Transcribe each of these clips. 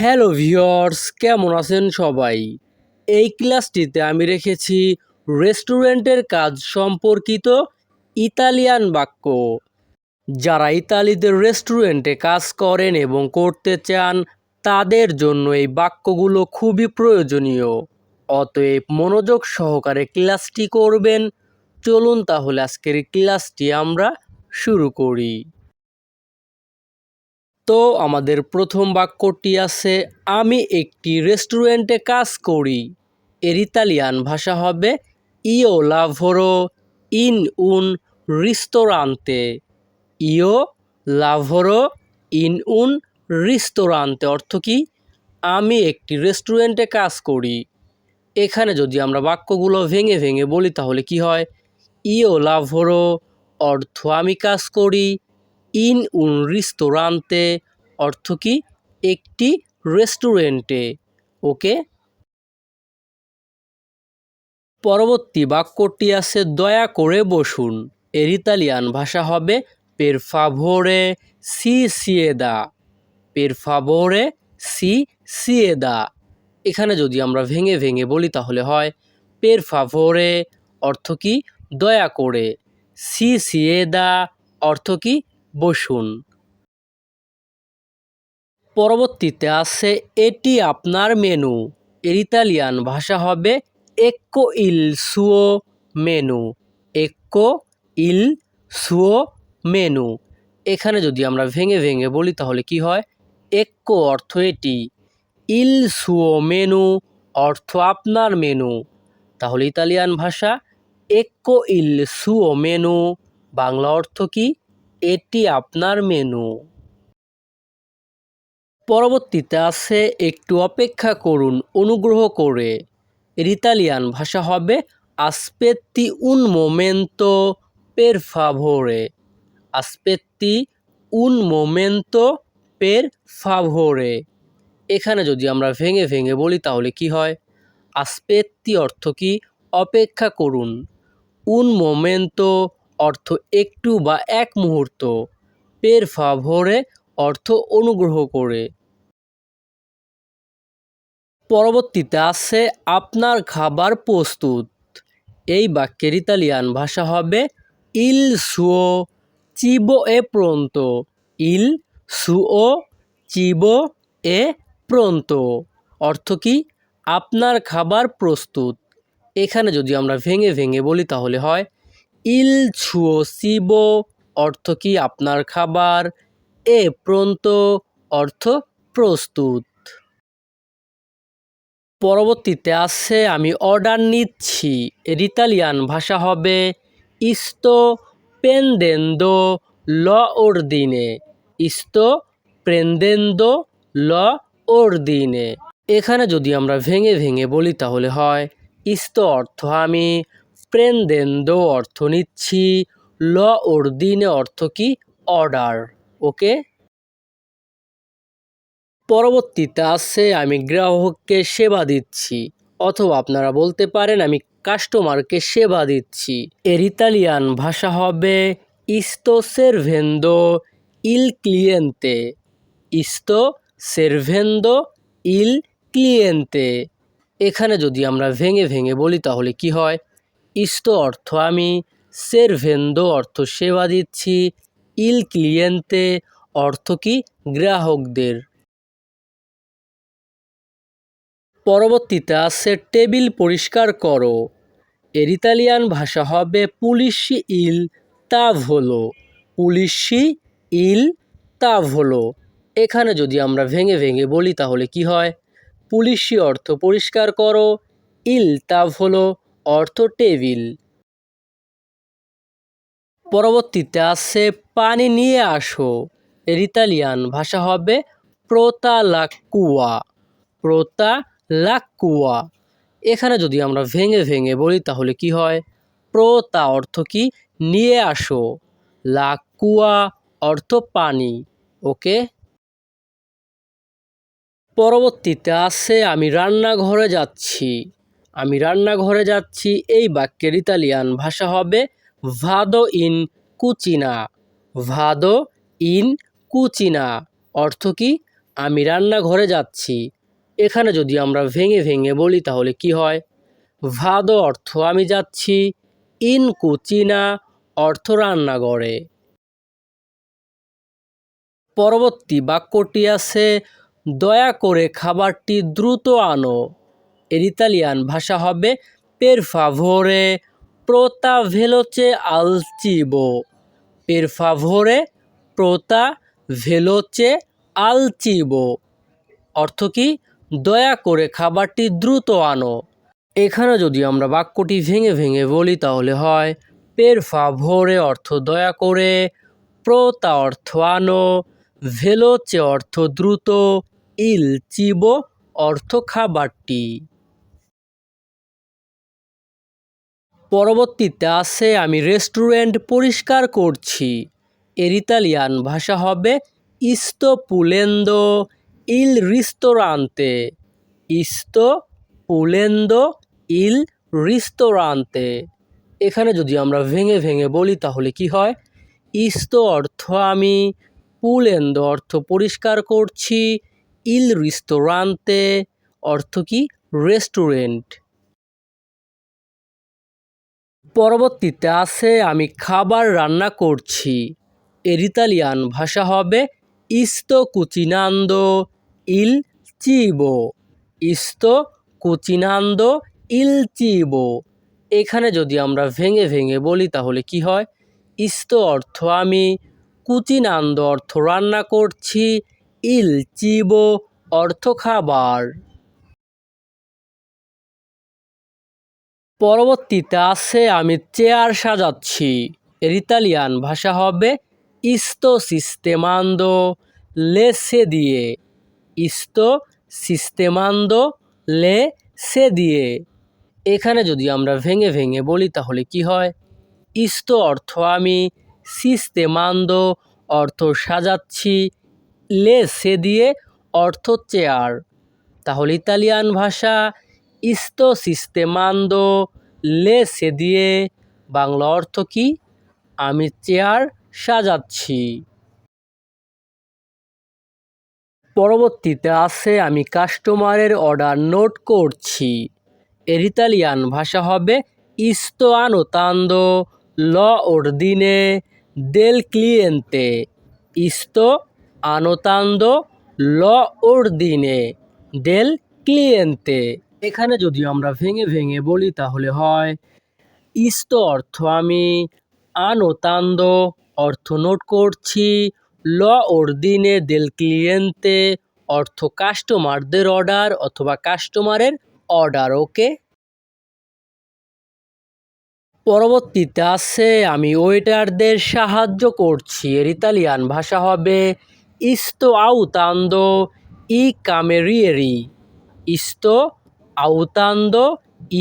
Hello viewers কেমন আছেন সবাই? এই ক্লাসটিতে আমি রেখেছি রেস্টুরেন্টের কাজ সম্পর্কিত ইতালিয়ান বাক্য। যারা ইতালিতে রেস্টুরেন্টে কাজ করেন এবং করতে চান, তাদের জন্য এই বাক্যগুলো খুবই প্রয়োজনীয়। অতএব মনোযোগ সহকারে ক্লাসটি করবেন। চলুন তাহলে আজকের ক্লাসটি আমরা শুরু করি। তো আমাদের প্রথম বাক্যটি আছে, আমি একটি রেস্টুরেন্টে কাজ করি। এর ইতালিয়ান ভাষা হবে ইও লাভোরো ইন উন রিস্তোরান্তে। ইও লাভোরো ইন উন রিস্তোরান্তে অর্থ কি? আমি একটি রেস্টুরেন্টে কাজ করি। এখানে যদি আমরা বাক্যগুলো ভেঙে ভেঙে বলি তাহলে কি হয়? ইও লাভোরো অর্থ, আমি কাজ করি। ইন উন রিস্তোরান্তে, অর্থ কি? একটি রেস্টুরেন্টে। ওকে? পরবর্তী বাক্যটি আছে, দয়া করে বসুন। এর ইতালিয়ান ভাষা হবে পের ফাভোরে সি সিয়েদা পের ফাভোরে সি সিয়েদা এখানে যদি আমরা ভেঙে ভেঙে বলি, তাহলে হয় পের ফাভোরে অর্থ কি? দয়া করে। সি সিয়েদা অর্থ কি? বসুন। পরবর্তীতে আছে, এটি আপনার মেনু। এর ইতালিয়ান ভাষা হবে এক্কো ইল সুও মেনু এক্কো ইল সুও মেনু এখানে যদি আমরা ভেঙে ভেঙে বলি, তাহলে কি হয়? এক্কো অর্থ এটি। ইল সুও মেনু অর্থ আপনার মেনু। তাহলে ইতালিয়ান ভাষা এক্কো ইল সুও মেনু বাংলা অর্থ কি? এটি আপনার মেনু পরবর্তীতে আছে একটু অপেক্ষা করুন, অনুগ্রহ করে। ইতালিয়ান ভাষা হবে আসপেত্তি উন মোমেন্তো পের ফাভোরে আসপেত্তি উন মোমেন্তো পের ফাভোরে এখানে যদি আমরা ভেঙে ভেঙে বলি, তাহলে কি হয়? আসপেত্তি অর্থ কি? অপেক্ষা করুন। উন মোমেন্তো অর্থ একটু বা এক মুহূর্ত। পের ফাভোরে অর্থ অনুগ্রহ করে। পরবর্তীতে আছে, আপনার খাবার প্রস্তুত। এই বাক্যের ইতালিয়ান ভাষা হবে, ইল সুও চিবো এ প্রন্ত। ইল সুও চিবো এ প্রন্ত। অর্থ কি? আপনার খাবার প্রস্তুত। এখানে যদি আমরা ভেঙে ভেঙে বলি তাহলে হয় ইল ছুও সিবো অর্থ কি আপনার খাবার? এ প্রন্ত অর্থ প্রস্তুত। পরবর্তীতে আছে, আমি অর্ডার নিচ্ছি। এর ইতালিয়ান ভাষা হবে, ইস্তো পেন্দেন্দো ল ওর দিনে ইস্তো প্রেন্দেন্দো ল ওর দিনে এখানে যদি আমরা ভেঙে ভেঙে বলি তাহলে হয়, ইস্তো অর্থ আমি প্রেন্দেন্দো অর্থ নিচ্ছি। ল দিনে অর্থ কি? অর্ডার। ওকে? পরবর্তীতে আছে, আমি গ্রাহককে সেবা দিচ্ছি। অথবা আপনারা বলতে পারেন, আমি কাস্টমারকে সেবা দিচ্ছি। এর ইতালিয়ান ভাষা হবে, ইস্তো সেরভেন্দো ইল ক্লিয়েন্তে ইস্তো সেরভেন্দো ইল ক্লিয়েন্তে এখানে যদি আমরা ভেঙে ভেঙে বলি, তাহলে কি হয়? ইস্তো অর্থ আমি, সেরভেন্দো অর্থ সেবা দিচ্ছি, ইল ক্লিয়েন্তে অর্থ কি গ্রাহকদের। পরবর্তীতে আছে টেবিল পরিষ্কার করো, এর ইতালিয়ান ভাষা হবে পুলিশি ইল তাভোলো, পুলিশি ইল তাভোলো। এখানে যদি আমরা ভেঙে ভেঙে বলি তাহলে কি হয়? পুলিশি অর্থ পরিষ্কার করো, ইল তাভোলো অর্থ টেবিল। পরবর্তীতে আছে, পানি নিয়ে আসো। এর ইতালিয়ান ভাষা হবে প্রোতা লাকুয়া প্রোতা লাকুয়া এখানে যদি আমরা ভেঙে ভেঙে বলি, তাহলে কি হয়? প্রোতা অর্থ কি? নিয়ে আসো। লাকুয়া অর্থ পানি। ওকে? পরবর্তীতে আছে, আমি রান্নাঘরে যাচ্ছি। আমি রান্নাঘরে যাচ্ছি, এই বাক্যের ইতালিয়ান ভাষা হবে ভাদো ইন কুচিনা ভাদো ইন কুচিনা অর্থ কি? আমি রান্নাঘরে যাচ্ছি। এখানে যদি আমরা ভেঙে ভেঙে বলি তাহলে কি হয়? ভাদো অর্থ আমি যাচ্ছি, ইন কুচিনা অর্থ রান্নাঘরে। পরবর্তী বাক্যটি আছে, দয়া করে খাবারটি দ্রুত আনো এর ইতালিয়ান ভাষা হবে পের ফাভোরে প্রোতা ভেলোচে আলচিবো পের ফাভোরে প্রোতা ভেলোচে আলচিবো অর্থ কি? দয়া করে খাবারটি দ্রুত আনো এখানে যদি আমরা বাক্যটি ভেঙে ভেঙে বলি তাহলে হয় পের ফাভোরে অর্থ দয়া করে প্রোতা অর্থ আনো ভেলোচে অর্থ দ্রুত ইল চিবো অর্থ খাবারটি পরবর্তীতে আছে, আমি রেস্টুরেন্ট পরিষ্কার করছি। এর ইতালিয়ান ভাষা হবে ইস্তো পুলেন্দো, ইল রিস্তোরান্তে। ইস্তো পুলেন্দো, ইল রিস্তোরান্তে। এখানে যদি আমরা ভেঙে ভেঙে বলি তাহলে কি হয়? ইস্তো অর্থ আমি, পুলেন্দো অর্থ পরিষ্কার করছি, ইল রিস্তোরান্তে, অর্থ কি? রেস্টুরেন্ট। পরবর্তীতে আছে, আমি খাবার রান্না করছি। এর ইতালিয়ান ভাষা হবে ইস্তো কুচিনান্দো ইল চিবো। ইস্তো কুচিনান্দো ইল চিবো। এখানে যদি আমরা ভেঙে ভেঙে বলি তাহলে কি হয়? ইস্তো অর্থ আমি, কুচিনান্দ অর্থ রান্না করছি, ইল চিবো অর্থ খাবার। পরবর্তীতে আছে, আমি চেয়ার সাজাচ্ছি। এর ইতালিয়ান ভাষা হবে, ইস্তো সিস্তেমান্দো লে সে দিয়ে ইস্তো সিস্তেমান্দো লে সে দিয়ে এখানে যদি আমরা ভেঙে ভেঙে বলি, তাহলে কি হয়? ইস্তো অর্থ আমি সিস্তেমান্দো, অর্থ সাজাচ্ছি, লে সে দিয়ে অর্থ চেয়ার। তাহলে ইতালিয়ান ভাষা ইস্তো সিস্তেমান্দো লে সে দিয়ে বাংলা অর্থ কি? আমি চেয়ার সাজাচ্ছি। পরবর্তীতে আছে আমি কাস্টমারের অর্ডার নোট করছি। এর ইতালিয়ান ভাষা হবে ইস্তো আনোতান্দো ল ordine দেল ক্লিয়েন্তে। ইস্তো আনোতান্দো ল ordine দেল cliente এখানে যদি আমরা ভেঙে ভেঙে বলি তাহলে হয়, ইস্ত অর্থ আমি আনোতান্দো অর্থ নোট করছি, ল ordine দেল cliente অর্থ কাস্টমারদের অর্ডার অথবা কাস্টমারের অর্ডার, ওকে? পরবর্তীতে আছে, আমি ওয়েটারদের সাহায্য করছি, এর ইতালিয়ান ভাষা হবে ইস্তো আউতান্দো ই কামেরিয়েরি। ইস্তো আউতান্দো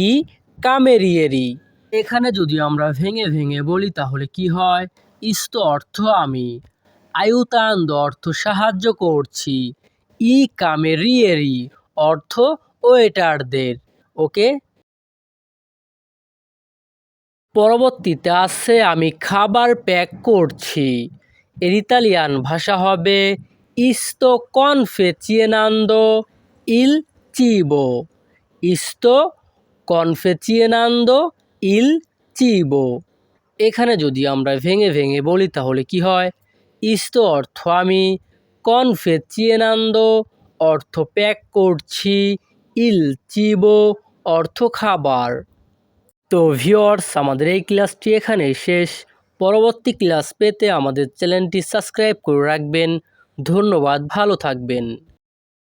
ই কামেরিয়েরি। এখানে যদি আমরা ভেঙে ভেঙে বলি, তাহলে কি হয়? ইস্তো অর্থ আমি। আয়ুতান্দ অর্থ সাহায্য করছি। ই কামেরিয়েরি অর্থ ওয়েটারদের। ওকে? পরবর্তীতে আছে, আমি খাবার প্যাক করছি। এর ইতালিয়ান ভাষা হবে ইস্তো কনফেচিয়েনান্দো ইল চিবো। ইস্তো কনফেচিয়েনান্দো ইল চিবো। এখানে যদি আমরা ভেঙে ভেঙে বলি তাহলে কি হয়? ইস্তো অর্থ আমি, কনফেচিয়েনান্দো অর্থ প্যাক করছি, ইল চিবো অর্থ খাবার। তো ভিওর্স আমাদের এই ক্লাসটি এখানেই শেষ। পরবর্তী ক্লাস পেতে আমাদের চ্যানেলটি সাবস্ক্রাইব করে রাখবেন। ধন্যবাদ, ভালো থাকবেন।